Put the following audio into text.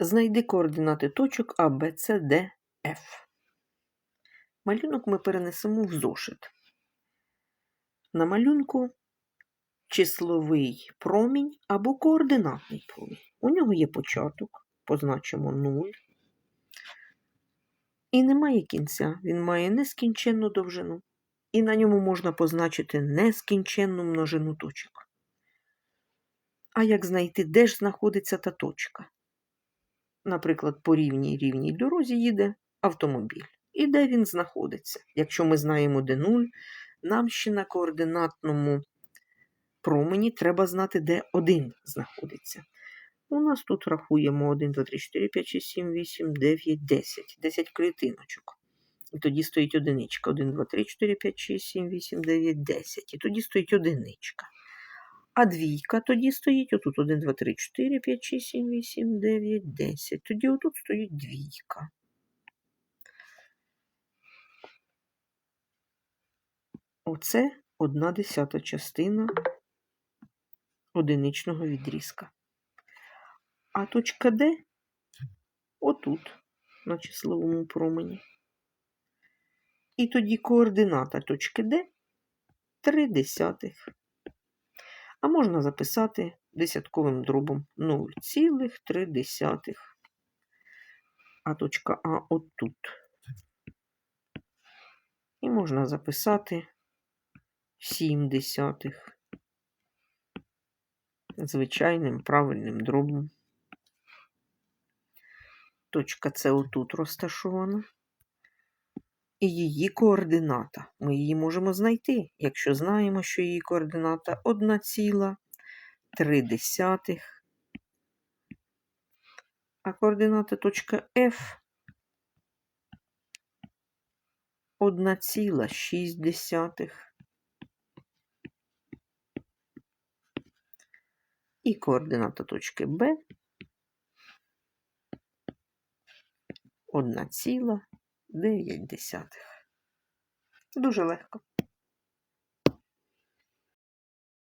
Знайди координати точок А, Б, С, Д, Ф. Малюнок ми перенесемо в зошит. На малюнку числовий промінь або координатний промінь. У нього є початок, позначимо 0. І немає кінця, він має нескінченну довжину. І на ньому можна позначити нескінченну множину точок. А як знайти, де ж знаходиться та точка? Наприклад, по рівній рівній дорозі їде автомобіль. І де він знаходиться? Якщо ми знаємо, де 0, нам ще на координатному промені треба знати, де 1 знаходиться. У нас тут рахуємо 1, 2, 3, 4, 5, 6, 7, 8, 9, 10. 10 клітиночок. І тоді стоїть одиничка. 1, 2, 3, 4, 5, 6, 7, 8, 9, 10. І тоді стоїть одиничка. А двійка тоді стоїть отут 1, 2, 3, 4, 5, 6, 7, 8, 9, 10. Тоді отут стоїть двійка. Оце одна десята частина одиничного відрізка. А точка Д отут, на числовому промені. І тоді координата точки Д 3 десятих. А можна записати десятковим дробом 0,3. А точка А отут. І можна записати 7 десятих. Звичайним правильним дробом. Точка С отут розташована. І її координата. Ми її можемо знайти, якщо знаємо, що її координата 1,3. А координата точка F 1,6. І координата точки Б 1,9. Дуже легко.